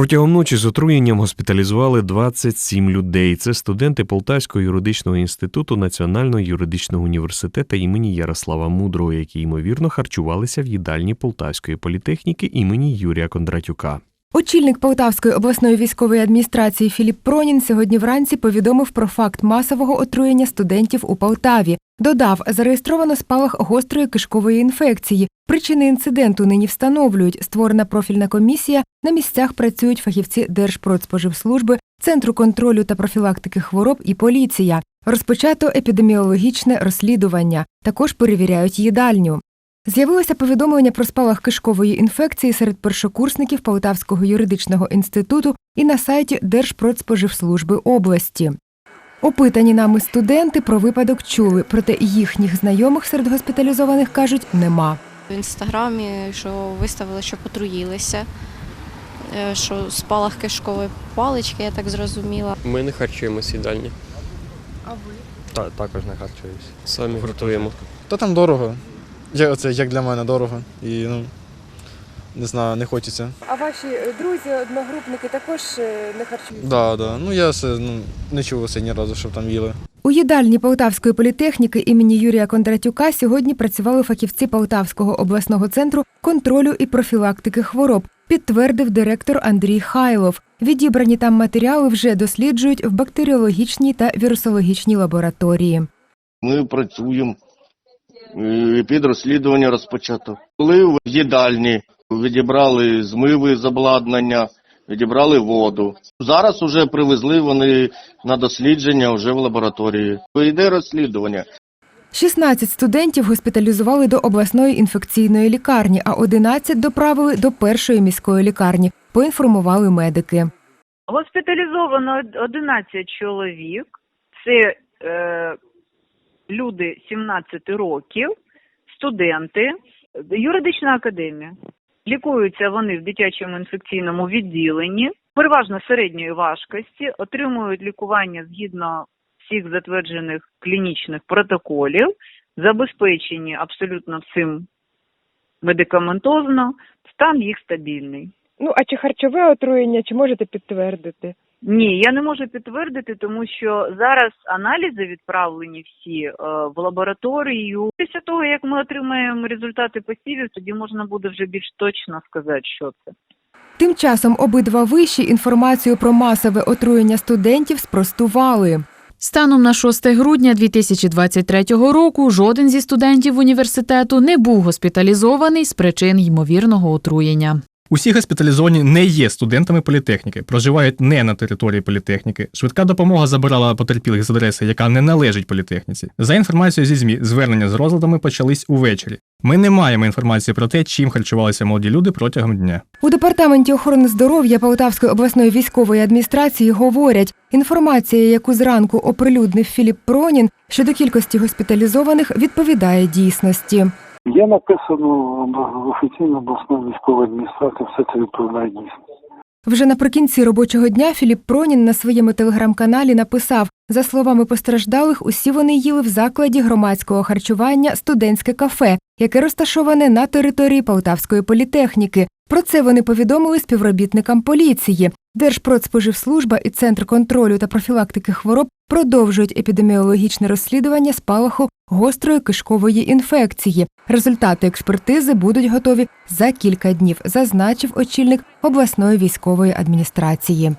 Протягом ночі з отруєнням госпіталізували 27 людей. Це студенти Полтавського юридичного інституту Національного юридичного університету імені Ярослава Мудрого, які ймовірно харчувалися в їдальні Полтавської політехніки імені Юрія Кондратюка. Очільник Полтавської обласної військової адміністрації Філіп Пронін сьогодні вранці повідомив про факт масового отруєння студентів у Полтаві. Додав, зареєстровано спалах гострої кишкової інфекції. Причини інциденту нині встановлюють. Створена профільна комісія. На місцях працюють фахівці Держпродспоживслужби, Центру контролю та профілактики хвороб і поліція. Розпочато епідеміологічне розслідування. Також перевіряють їдальню. З'явилося повідомлення про спалах кишкової інфекції серед першокурсників Полтавського юридичного інституту і на сайті Держпродспоживслужби області. Опитані нами студенти про випадок чули, проте їхніх знайомих серед госпіталізованих кажуть нема. В інстаграмі, що виставили, що потруїлися, е, що спалах кишкової палички, я так зрозуміла. Ми не харчуємося їдальні. А ви? Та, також не харчуємося. Самі готуємо. Та там дорого. Я, це як для мене дорого. І ну не знаю, не хочеться. А ваші друзі, одногрупники також не харчуються? Да, да. Ну я все ну, не чув це ні разу, щоб там їли. У їдальні Полтавської політехніки імені Юрія Кондратюка сьогодні працювали фахівці Полтавського обласного центру контролю і профілактики хвороб, підтвердив директор Андрій Хайлов. Відібрані там матеріали вже досліджують в бактеріологічній та вірусологічній лабораторії. Ми працюємо. Е, Підрозслідування розпочато. Були в їдальні, відібрали змиви з обладнання, відібрали воду. Зараз вже привезли вони на дослідження вже в лабораторії. Йде розслідування. 16 студентів госпіталізували до обласної інфекційної лікарні, а 11 доправили до першої міської лікарні. Поінформували медики. Госпіталізовано 11 чоловік. Це е, люди 17 років, студенти, юридична академія. Лікуються вони в дитячому інфекційному відділенні, переважно середньої важкості, отримують лікування згідно всіх затверджених клінічних протоколів, забезпечені абсолютно всім медикаментозно, стан їх стабільний. Ну а чи харчове отруєння, чи можете підтвердити? Ні, я не можу підтвердити, тому що зараз аналізи відправлені всі е, в лабораторію. Після того, як ми отримаємо результати посівів, тоді можна буде вже більш точно сказати, що це. Тим часом обидва виші інформацію про масове отруєння студентів спростували. Станом на 6 грудня 2023 року жоден зі студентів університету не був госпіталізований з причин ймовірного отруєння. Усі госпіталізовані не є студентами політехніки, проживають не на території політехніки. Швидка допомога забирала потерпілих з адреси, яка не належить політехніці. За інформацією зі ЗМІ, звернення з розладами почались увечері. Ми не маємо інформації про те, чим харчувалися молоді люди протягом дня. У департаменті охорони здоров'я Полтавської обласної військової адміністрації говорять, інформація, яку зранку оприлюднив Філіп Пронін щодо кількості госпіталізованих, відповідає дійсності. Є написано в офіційній обласної військової адміністрації, все це відповідає дійсності. Вже наприкінці робочого дня Філіп Пронін на своєму телеграм-каналі написав: за словами постраждалих, усі вони їли в закладі громадського харчування студентське кафе, яке розташоване на території Полтавської політехніки. Про це вони повідомили співробітникам поліції. Держпродспоживслужба і Центр контролю та профілактики хвороб продовжують епідеміологічне розслідування спалаху гострої кишкової інфекції. Результати експертизи будуть готові за кілька днів, зазначив очільник обласної військової адміністрації.